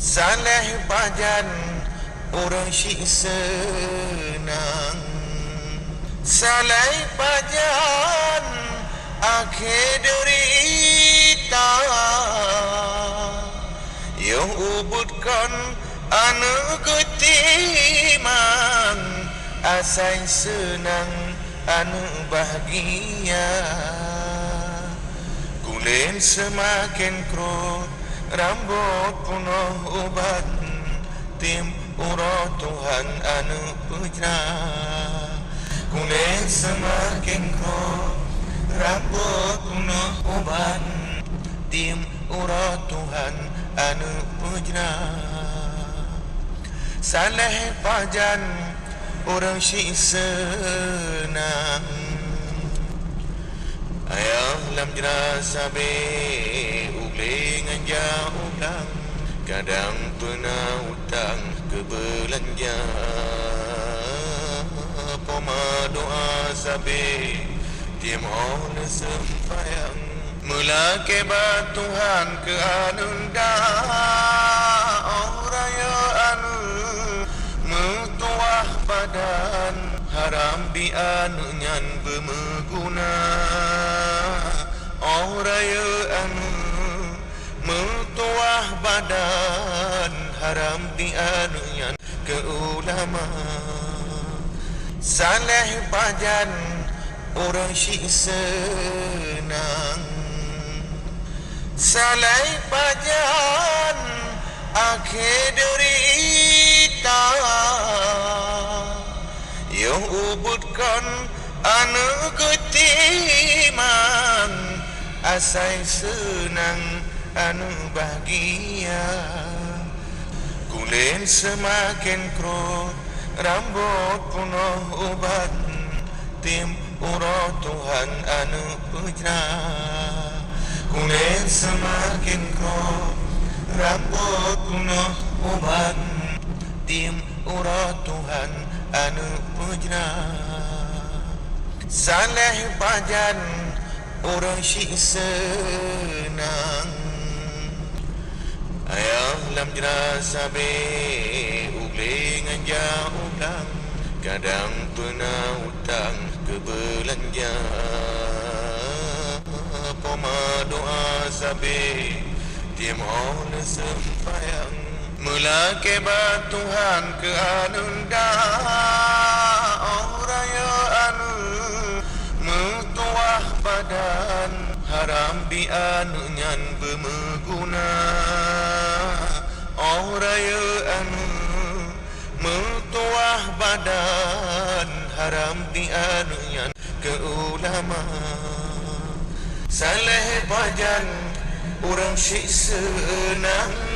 Saleh pajan orang syik senang. Saleh pajan akhir derita. Yang ubutkan anu ketimang Asai senang anu bahagia. Kulen semakin krut Rambut penuh ubat Tim urut Tuhan anu pujra Kulit semakin krut Rambut penuh ubat Tim urut Tuhan anu pujra Saleh pajan Orang syik senang. Ayah lam jenazah anja ulang Kadang pernah utang ke belanja Poma doa sabe Tiam oleh sembayang. Mula kebat Tuhan ke anunda Oh raya anu Mutuah badan Haram di anu bermeguna. Oh Mutuah badan Haram di anu nyan ke ulama Saleh pajan Orang syik senang. Saleh pajan Akhir derita. Yang ubutkan anu ketimang Asai senang anu bahagia. Kulen semakin krut Rambut penuh ubat Tim urut Tuhan anu pujra Kulen semakin krut Rambut penuh ubat Tim urut Tuhan anu pujra Saleh pajan Orang syik senang Ayah lam jenazah be Ugling anja ulang. Kadang pernah utang ke belanja Poma doa sabe Tiam oleh sembayang Mula kebat Tuhan ke anunda Oh raya anu Mutuah badan Haram di anu nyan bermeguna Oh raya anu badan Haram di ke ulama. Saleh pajan Orang syik senang